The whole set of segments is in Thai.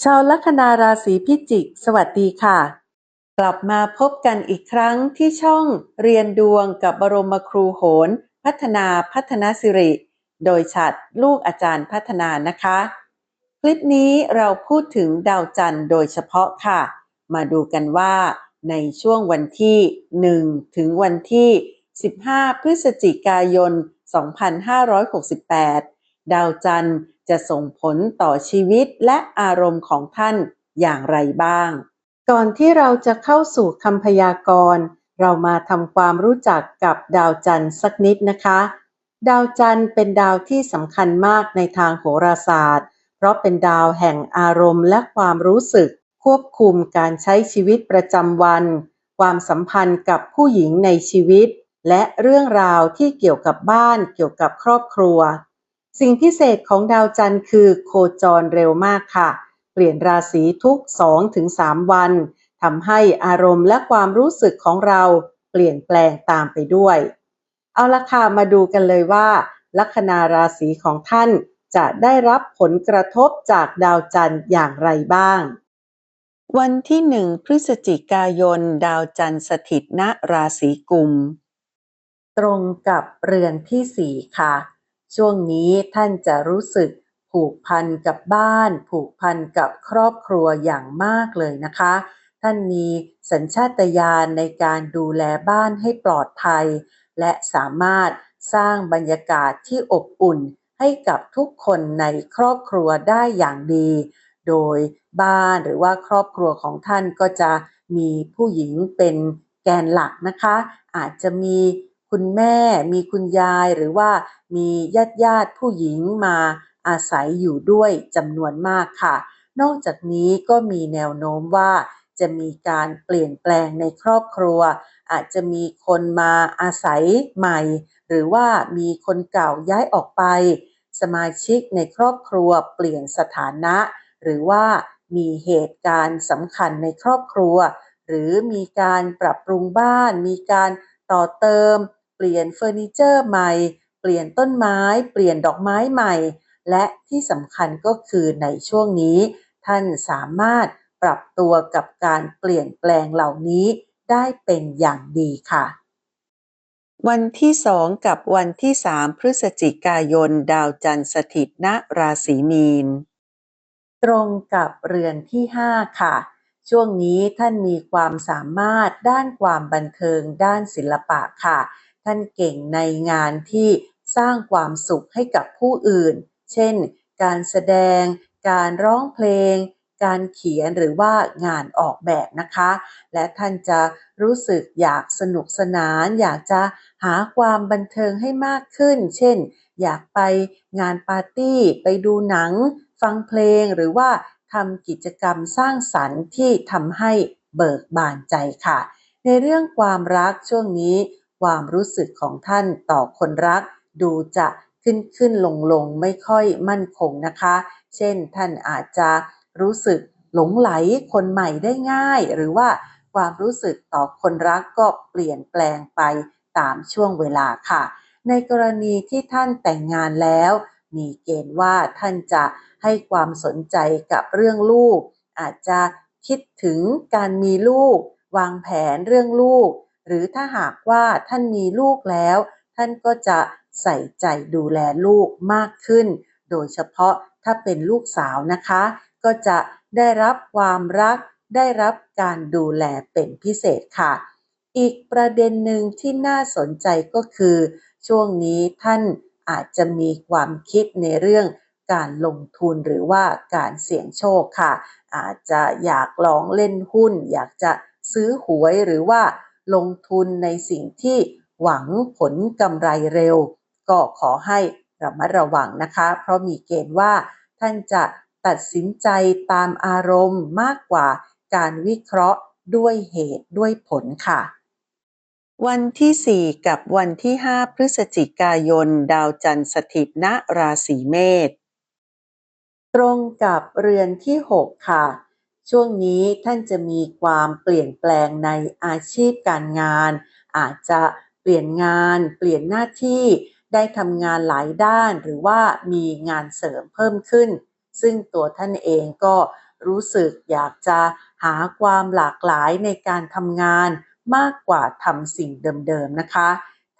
ชาวลัคนาราศีพิจิก สวัสดีค่ะ กลับมาพบกันอีกครั้งที่ช่องเรียนดวงกับบรมครูโหน พัฒนาพัฒนาสิริ โดยฉัดลูกอาจารย์พัฒนานะคะ คลิปนี้เราพูดถึงดาวจันทร์โดยเฉพาะค่ะ มาดูกันว่าในช่วงวันที่ 1 ถึงวันที่ 15 พฤศจิกายน 2568 ดาวจันทร์ จะส่งผลต่อชีวิตและอารมณ์ของท่านอย่างไรบ้าง ก่อนที่เราจะเข้าสู่คำพยากรณ์เรามาทำความรู้จักกับดาวจันทร์สักนิดนะคะ ดาวจันทร์เป็นดาวที่สำคัญมากในทางโหราศาสตร์ เพราะเป็นดาวแห่งอารมณ์และความรู้สึก ควบคุมการใช้ชีวิตประจำวัน ความสัมพันธ์กับผู้หญิงในชีวิต และเรื่องราวที่เกี่ยวกับบ้านเกี่ยวกับครอบครัว สิ่งพิเศษของดาวจันทร์คือโคจรเร็วมากค่ะ เปลี่ยนราศีทุก 2-3 วันทำให้อารมณ์และความรู้สึกของเราเปลี่ยนแปลงตามไปด้วย เอาละค่ะมาดูกันเลยว่า ลัคนาราศีของท่านจะได้รับผลกระทบจากดาวจันทร์อย่างไรบ้าง วันที่หนึ่งพฤศจิกายน ดาวจันทร์สถิตณราศีกุม ตรงกับเรือนที่สี่ค่ะ ช่วงนี้ท่านจะรู้สึกผูกพันกับบ้าน ผูกพันกับครอบครัวอย่างมากเลยนะคะ ท่านมีสัญชาตญาณในการดูแลบ้านให้ปลอดภัย และสามารถสร้างบรรยากาศที่อบอุ่นให้กับทุกคนในครอบครัวได้อย่างดี โดยบ้านหรือว่าครอบครัวของท่านก็จะมีผู้หญิงเป็นแกนหลักนะคะ อาจจะมี คุณแม่มีคุณยายหรือว่ามีญาติญาติผู้หญิงมาอาศัยอยู่ด้วยจำนวนมากค่ะ นอกจากนี้ก็มีแนวโน้มว่าจะมีการเปลี่ยนแปลงในครอบครัว อาจจะมีคนมาอาศัยใหม่ หรือว่ามีคนเก่าย้ายออกไป สมาชิกในครอบครัวเปลี่ยนสถานะ หรือว่ามีเหตุการณ์สำคัญในครอบครัว หรือมีการปรับปรุงบ้าน มีการต่อเติม ลี่ยนเฟอร์นิเจอร์ใหม่ เปลี่ยนต้นไม้ เปลี่ยนดอกไม้ใหม่ และที่สำคัญก็คือในช่วงนี้ ท่านสามารถปรับตัวกับการเปลี่ยนแปลงเหล่านี้ได้เป็นอย่างดีค่ะ วันที่สองกับวันที่สามพฤศจิกายน ดาวจันทร์สถิตณราศีมีน ตรงกับเรือนที่ห้าค่ะ ช่วงนี้ท่านมีความสามารถด้านความบันเทิงด้านศิลปะค่ะ ท่านเก่งในงานที่สร้างความสุขให้กับผู้อื่น เช่น การแสดง การร้องเพลง การเขียนหรือว่างานออกแบบนะคะ และท่านจะรู้สึกอยากสนุกสนาน อยากจะหาความบันเทิงให้มากขึ้น เช่น อยากไปงานปาร์ตี้ ไปดูหนัง ฟังเพลงหรือว่าทำกิจกรรมสร้างสรรค์ที่ทำให้เบิกบานใจค่ะ ในเรื่องความรักช่วงนี้ ความรู้สึกของท่านต่อคนรัก ดูจะขึ้นขึ้นลงลงไม่ค่อยมั่นคงนะคะ เช่นท่านอาจจะรู้สึกหลงไหลคนใหม่ได้ง่าย หรือว่าความรู้สึกต่อคนรักก็เปลี่ยนแปลงไปตามช่วงเวลาค่ะ ในกรณีที่ท่านแต่งงานแล้ว มีเกณฑ์ว่าท่านจะให้ความสนใจกับเรื่องลูก อาจจะคิดถึงการมีลูก วางแผนเรื่องลูก หรือถ้าหากว่าท่านมีลูกแล้ว ท่านก็จะใส่ใจดูแลลูกมากขึ้น โดยเฉพาะถ้าเป็นลูกสาวนะคะ ก็จะได้รับความรัก ได้รับการดูแลเป็นพิเศษค่ะ อีกประเด็นหนึ่งที่น่าสนใจก็คือ ช่วงนี้ท่านอาจจะมีความคิดในเรื่องการลงทุนหรือว่าการเสี่ยงโชคค่ะ อาจจะอยากลองเล่นหุ้น อยากจะซื้อหวยหรือว่า ลงทุนในสิ่งที่หวังผลกำไรเร็ว ก็ขอให้ระมัดระวังนะคะ เพราะมีเกณฑ์ว่าท่านจะตัดสินใจตามอารมณ์มากกว่าการวิเคราะห์ด้วยเหตุด้วยผลค่ะ วันที่ 4 กับวันที่ 5 พฤศจิกายน ดาวจันทร์สถิตณราศีเมษตรงกับเรือนที่ 6 ค่ะ ช่วงนี้ท่านจะมีความเปลี่ยนแปลงในอาชีพการงาน อาจจะเปลี่ยนงานเปลี่ยนหน้าที่ได้ทำงานหลายด้านหรือว่ามีงานเสริมเพิ่มขึ้น ซึ่งตัวท่านเองก็รู้สึกอยากจะหาความหลากหลายในการทำงานมากกว่าทำสิ่งเดิมๆนะคะ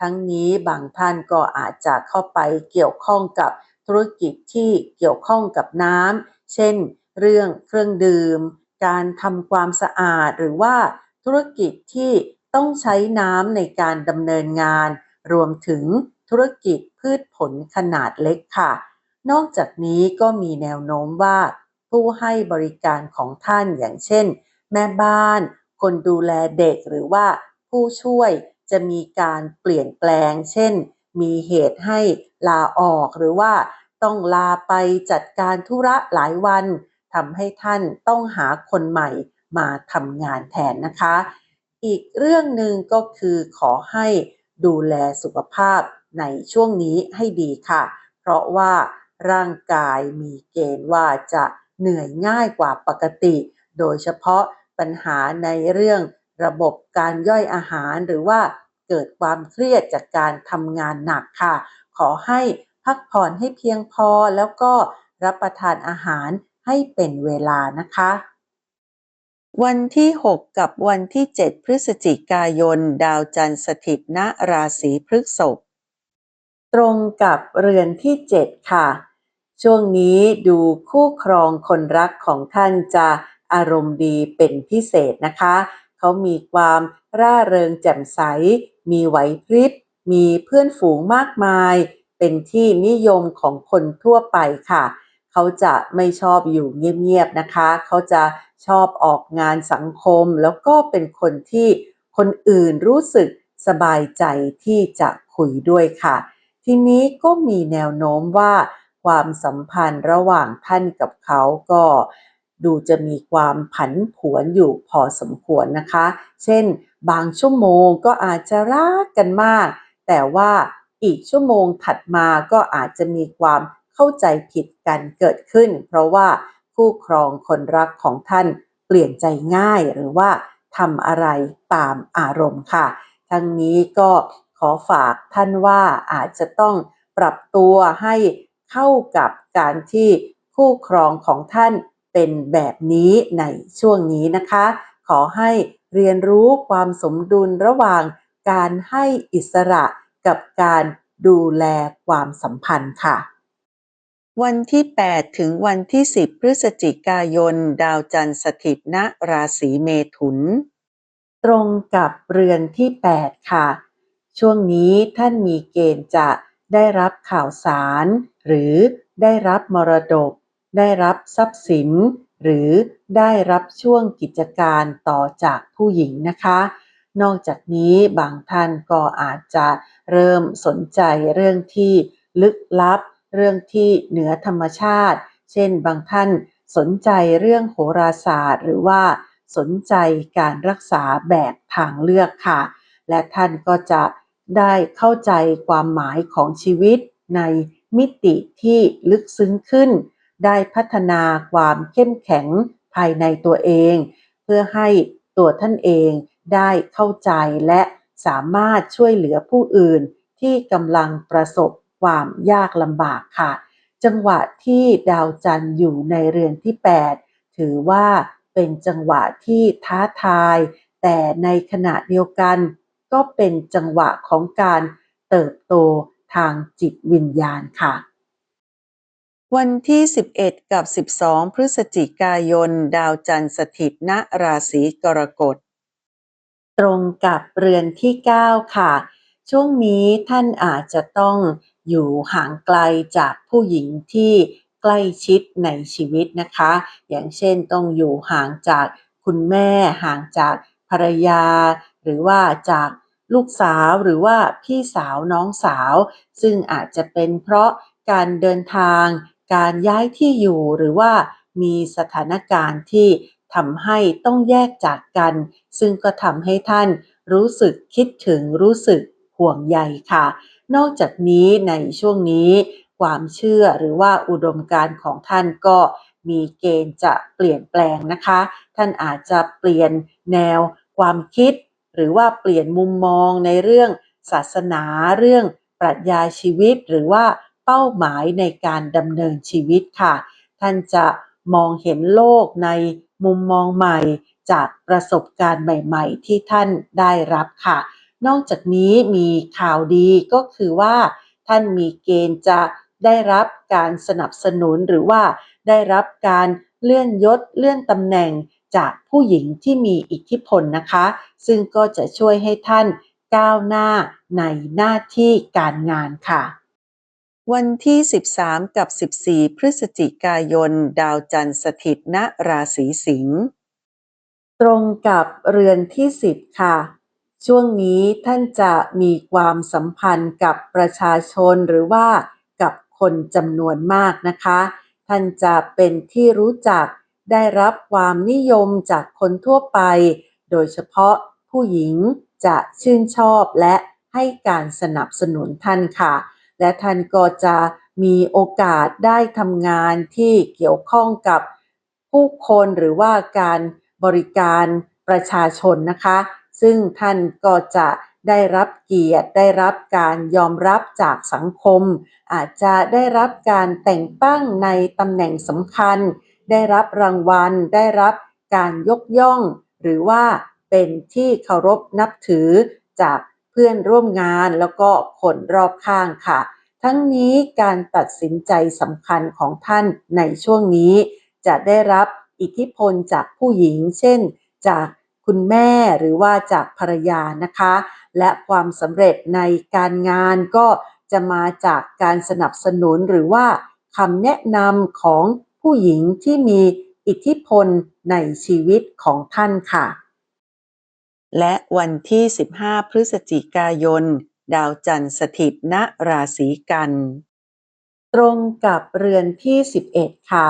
ทั้งนี้บางท่านก็อาจจะเข้าไปเกี่ยวข้องกับธุรกิจที่เกี่ยวข้องกับน้ำเช่น เรื่องเครื่องดื่ม การทำความสะอาดหรือว่าธุรกิจที่ต้องใช้น้ำในการดำเนินงาน รวมถึงธุรกิจพืชผลขนาดเล็กค่ะ นอกจากนี้ก็มีแนวโน้มว่า ผู้ให้บริการของท่านอย่างเช่น แม่บ้าน คนดูแลเด็กหรือว่าผู้ช่วยจะมีการเปลี่ยนแปลง เช่น มีเหตุให้ลาออกหรือว่าต้องลาไปจัดการธุระหลายวัน ทำให้ท่านต้องหาคนใหม่มาทำงานแทนนะคะ อีกเรื่องหนึ่งก็คือขอให้ดูแลสุขภาพในช่วงนี้ให้ดีค่ะ เพราะว่าร่างกายมีเกณฑ์ว่าจะเหนื่อยง่ายกว่าปกติ โดยเฉพาะปัญหาในเรื่องระบบการย่อยอาหารหรือว่าเกิดความเครียดจากการทำงานหนักค่ะ ขอให้พักผ่อนให้เพียงพอแล้วก็รับประทานอาหาร ให้เป็นเวลานะคะ วันที่ 6 กับวันที่ 7 พฤศจิกายน ดาวจันทร์สถิตณราศีพฤษภตรงกับเรือนที่ 7 ค่ะ ช่วงนี้ดูคู่ครองคนรักของท่านจะอารมณ์ดีเป็นพิเศษนะคะ เขามีความร่าเริงแจ่มใส มีไหวพริบ มีเพื่อนฝูงมากมาย เป็นที่นิยมของคนทั่วไปค่ะ เขาจะไม่ชอบอยู่เงียบๆนะคะ เขาจะชอบออกงานสังคม แล้วก็เป็นคนที่คนอื่นรู้สึกสบายใจที่จะคุยด้วยค่ะ ทีนี้ก็มีแนวโน้มว่า ความสัมพันธ์ระหว่างท่านกับเขาก็ดูจะมีความผันผวนอยู่พอสมควรนะคะ เช่น บางชั่วโมงก็อาจจะรักกันมาก แต่ว่าอีกชั่วโมงถัดมาก็อาจจะมีความ เข้าใจผิดกันเกิดขึ้น เพราะว่าคู่ครองคนรักของท่านเปลี่ยนใจง่ายหรือว่าทำอะไรตามอารมณ์ค่ะ ทั้งนี้ก็ขอฝากท่านว่าอาจจะต้องปรับตัวให้เข้ากับการที่คู่ครองของท่านเป็นแบบนี้ในช่วงนี้นะคะ ขอให้เรียนรู้ความสมดุลระหว่างการให้อิสระกับการดูแลความสัมพันธ์ค่ะ วันที่ 8 ถึงวันที่ 10 พฤศจิกายน ดาวจันทร์สถิตณราศีเมถุน ตรงกับเรือนที่ 8 ค่ะ ช่วงนี้ท่านมีเกณฑ์จะได้รับข่าวสาร หรือได้รับมรดก ได้รับทรัพย์สิน หรือได้รับช่วงกิจการต่อจากผู้หญิงนะคะ นอกจากนี้บางท่านก็อาจจะเริ่มสนใจเรื่องที่ลึกลับ เรื่องที่เหนือธรรมชาติ เช่นบางท่านสนใจเรื่องโหราศาสตร์ หรือว่าสนใจการรักษาแบบทางเลือกค่ะ และท่านก็จะได้เข้าใจความหมายของชีวิตในมิติที่ลึกซึ้งขึ้น ได้พัฒนาความเข้มแข็งภายในตัวเอง เพื่อให้ตัวท่านเองได้เข้าใจและสามารถช่วยเหลือผู้อื่นที่กำลังประสบ ความยากลำบากค่ะ จังหวะที่ดาวจันทร์อยู่ในเรือนที่ 8 ถือว่าเป็นจังหวะที่ท้าทาย แต่ในขณะเดียวกัน ก็เป็นจังหวะของการเติบโตทางจิตวิญญาณค่ะ วันที่ 11 กับ 12 พฤศจิกายน ดาวจันทร์สถิตณราศีกรกฎ ตรงกับเรือนที่ 9 ค่ะ ช่วงนี้ท่านอาจจะต้อง อยู่ห่างไกลจากผู้หญิงที่ใกล้ชิดในชีวิตนะคะ อย่างเช่นต้องอยู่ห่างจากคุณแม่ห่างจากภรรยา หรือว่าจากลูกสาวหรือว่าพี่สาวน้องสาว ซึ่งอาจจะเป็นเพราะการเดินทาง การย้ายที่อยู่หรือว่ามีสถานการณ์ที่ทำให้ต้องแยกจากกัน ซึ่งก็ทำให้ท่านรู้สึกคิดถึงรู้สึก ห่วงใยค่ะ นอกจากนี้ในช่วงนี้ความเชื่อหรือว่าอุดมการณ์ของท่านก็มีเกณฑ์จะเปลี่ยนแปลงนะคะ ท่านอาจจะเปลี่ยนแนวความคิด หรือว่าเปลี่ยนมุมมองในเรื่องศาสนาเรื่องปรัชญาชีวิต หรือว่าเป้าหมายในการดำเนินชีวิตค่ะ ท่านจะมองเห็นโลกในมุมมองใหม่จากประสบการณ์ใหม่ ๆ ที่ท่านได้รับค่ะ นอกจากนี้มีข่าวดีก็คือว่าท่านมีเกณฑ์จะได้รับการสนับสนุนหรือว่าได้รับการเลื่อนยศเลื่อนตำแหน่งจากผู้หญิงที่มีอิทธิพลนะคะ ซึ่งก็จะช่วยให้ท่านก้าวหน้าในหน้าที่การงานค่ะ วันที่ 13 กับ 14 พฤศจิกายน ดาวจันทร์สถิตณราศีสิงห์ตรงกับเรือนที่ 10 ค่ะ ช่วงนี้ท่านจะมีความสัมพันธ์กับประชาชนหรือว่ากับคนจำนวนมากนะคะ ท่านจะเป็นที่รู้จักได้รับความนิยมจากคนทั่วไป โดยเฉพาะผู้หญิงจะชื่นชอบและให้การสนับสนุนท่านค่ะ และท่านก็จะมีโอกาสได้ทำงานที่เกี่ยวข้องกับผู้คนหรือว่าการบริการประชาชนนะคะ ซึ่งท่านก็จะได้รับเกียรติได้รับการยอมรับจากสังคม อาจจะได้รับการแต่งตั้งในตำแหน่งสำคัญ ได้รับรางวัล ได้รับการยกย่อง หรือว่าเป็นที่เคารพนับถือจากเพื่อนร่วมงานแล้วก็คนรอบข้างค่ะ ทั้งนี้การตัดสินใจสำคัญของท่านในช่วงนี้ จะได้รับอิทธิพลจากผู้หญิง เช่น จาก คุณแม่หรือว่าจากภรรยานะคะ และความสำเร็จในการงานก็จะมาจากการสนับสนุนหรือว่าคำแนะนำของผู้หญิงที่มีอิทธิพลในชีวิตของท่านค่ะ และวันที่ 15 พฤศจิกายน ดาวจันทร์สถิตณราศีกัน ตรงกับเรือนที่ 11 ค่ะ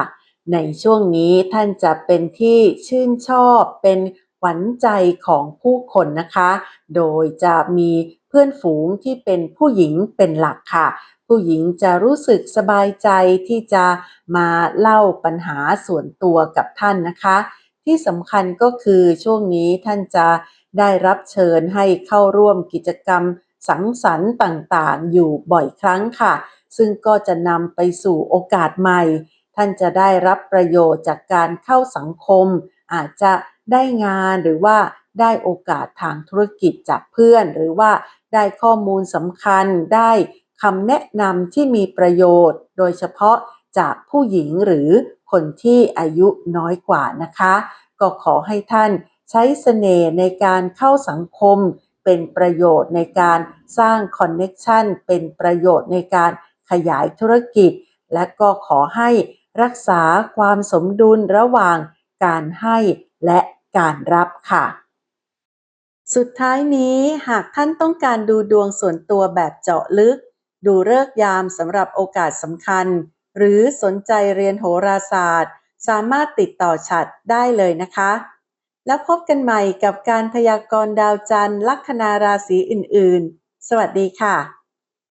ในช่วงนี้ท่านจะเป็นที่ชื่นชอบเป็น ขวัญใจของผู้คนนะคะ โดยจะมีเพื่อนฝูงที่เป็นผู้หญิงเป็นหลักค่ะ ผู้หญิงจะรู้สึกสบายใจที่จะมาเล่าปัญหาส่วนตัวกับท่านนะคะ ที่สำคัญก็คือช่วงนี้ท่านจะได้รับเชิญให้เข้าร่วมกิจกรรมสังสรรค์ต่างๆ อยู่บ่อยครั้งค่ะ ซึ่งก็จะนำไปสู่โอกาสใหม่ ท่านจะได้รับประโยชน์จากการเข้าสังคม อาจจะ ได้งานหรือว่าได้โอกาสทางธุรกิจจากเพื่อน หรือว่าได้ข้อมูลสำคัญ ได้คำแนะนำที่มีประโยชน์ โดยเฉพาะจากผู้หญิงหรือคนที่อายุน้อยกว่านะคะ ก็ขอให้ท่านใช้เสน่ห์ในการเข้าสังคม เป็นประโยชน์ในการสร้างคอนเน็ชันเป็นประโยชน์ในการขยายธุรกิจ และก็ขอให้รักษาความสมดุลระหว่างการให้ และการรับค่ะ สุดท้ายนี้หากท่านต้องการดูดวงส่วนตัวแบบเจาะลึก ดูเลิกยามสำหรับโอกาสสำคัญ หรือสนใจเรียนโหราศาสตร์ สามารถติดต่อฉัดได้เลยนะคะ แล้วพบกันใหม่กับการพยากรณ์ดาวจันทร์ลัคนาราศีอื่น ๆ สวัสดีค่ะ